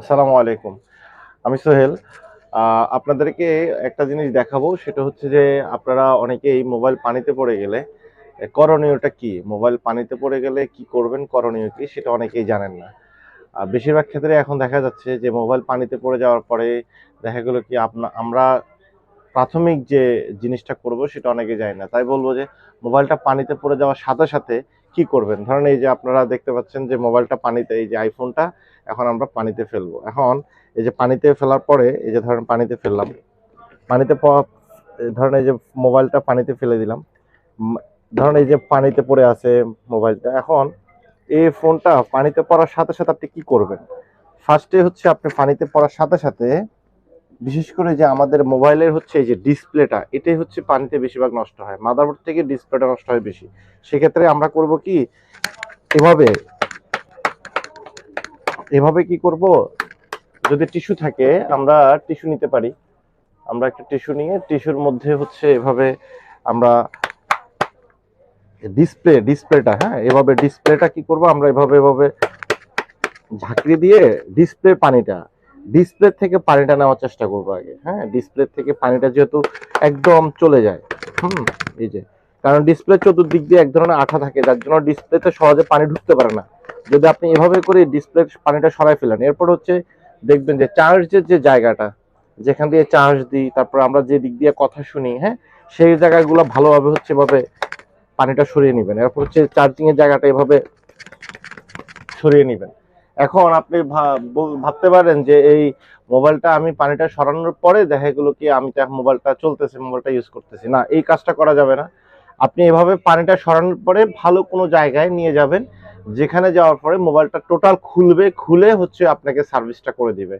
আসসালামু আলাইকুম। আমি সোহেল। আপনাদেরকে একটা জিনিস দেখাবো, সেটা হচ্ছে যে আপনারা অনেকেই মোবাইল পানিতে পড়ে গেলে করণীয়টা কি? মোবাইল পানিতে পড়ে গেলে কি করবেন, করণীয় কি, সেটা অনেকেই জানেন না। বেশিরভাগ ক্ষেত্রে এখন দেখা যাচ্ছে যে মোবাইল পানিতে পড়ে যাওয়ার পরে দেখা গেলো কি আপনা, আমরা প্রাথমিক যে জিনিসটা করব, সেটা অনেকে জানে না। তাই বলব যে মোবাইলটা পানিতে পড়ে যাওয়ার সাথে সাথে কি করবেন? ধরেন এই যে আপনারা দেখতে পাচ্ছেন যে মোবাইলটা পানিতে, এই যে আইফোনটা, এখন আমরা পানিতে ফেলব। এখন এই যে পানিতে ফেলার পরে, এই যে ধরেন পানিতে ফেললাম। পানিতে ধরেন এই যে মোবাইলটা পানিতে ফেলে দিলাম। ধরেন এই যে পানিতে পড়ে আছে মোবাইলটা। এখন এই ফোনটা পানিতে পড়ার সাথে সাথে আপনি কি করবেন? ফার্স্টে হচ্ছে আপনি পানিতে পড়ার সাথে সাথে বিশেষ করে যে আমাদের মোবাইলের হচ্ছে এই যে ডিসপ্লেটা, এটাই হচ্ছে পানিতে বেশিরভাগ নষ্ট হয়। মাদারবোর্ড থেকে ডিসপ্লেটা নষ্ট হয় বেশি। সেক্ষেত্রে আমরা করব কি, এভাবে এভাবে কি করব, যদি টিস্যু থাকে, আমরা টিস্যু নিতে পারি। আমরা একটা টিস্যু নিয়ে, টিস্যুর মধ্যে হচ্ছে এভাবে আমরা ডিসপ্লে, ডিসপ্লেটা হ্যাঁ এভাবে ডিসপ্লেটা কি করব, আমরা এভাবে এভাবে ঝাঁকড়ি দিয়ে ডিসপ্লে পানিটা ডিসপ্লে থেকে পানিটা নেওয়ার চেষ্টা করব আগে। হ্যাঁ ডিসপ্লে থেকে পানিটা যেহেতু একদম চলে যায়। হুম, এই যে। কারণ ডিসপ্লে চতুর্দিক দিয়ে এক ধরনের আঠা থাকে, যার জন্য ডিসপ্লেতে সহজে পানি ঢুকতে পারে না। যদি আপনি এভাবে করে ডিসপ্লে পানিটা সরাই ফেলেন, এরপর হচ্ছে দেখবেন যে চার্জের যে জায়গাটা, যেখান দিয়ে চার্জ দিই, তারপর আমরা যে দিক দিয়ে কথা শুনি হ্যাঁ সেই জায়গাগুলো ভালোভাবে হচ্ছে এভাবে পানিটা সরিয়ে নেবেন। এরপর হচ্ছে চার্জিংয়ের জায়গাটা এভাবে সরিয়ে নেবেন। এখন আপনি ভাবতে পারেন যে এই মোবাইলটা আমি পানিটা সরানোর পরে দেখা গেলো কি আমি তো মোবাইলটা চলতেছে, মোবাইলটা ইউজ করতেছি। না, এই কাজটা করা যাবে না। আপনি এভাবে পানিটা সরানোর পরে ভালো কোনো জায়গায় নিয়ে যাবেন, যেখানে যাওয়ার পরে মোবাইলটা টোটাল খুলবে, খুলে হচ্ছে আপনাকে সার্ভিসটা করে দিবে।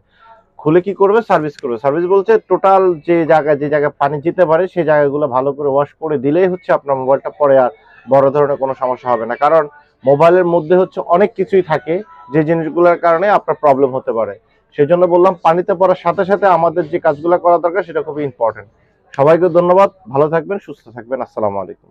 খুলে কি করবে? সার্ভিস করবে। সার্ভিস বলছে টোটাল যে জায়গায় যে জায়গায় পানি যেতে পারে সেই জায়গাগুলো ভালো করে ওয়াশ করে দিলেই হচ্ছে আপনার মোবাইলটা পরে আর বড় ধরনের কোনো সমস্যা হবে না। কারণ মোবাইলের মধ্যে হচ্ছে অনেক কিছুই থাকে। যে জিনিসগুলোর কারণে আপনার প্রবলেম হতে পারে। সেই জন্য বললাম, পানিতে পড়ার সাথে সাথে আমাদের যে কাজগুলো করা দরকার, সেটা খুবই ইম্পর্টেন্ট সবাইকে ধন্যবাদ, ভালো থাকবেন, সুস্থ থাকবেন, আসসালামু আলাইকুম।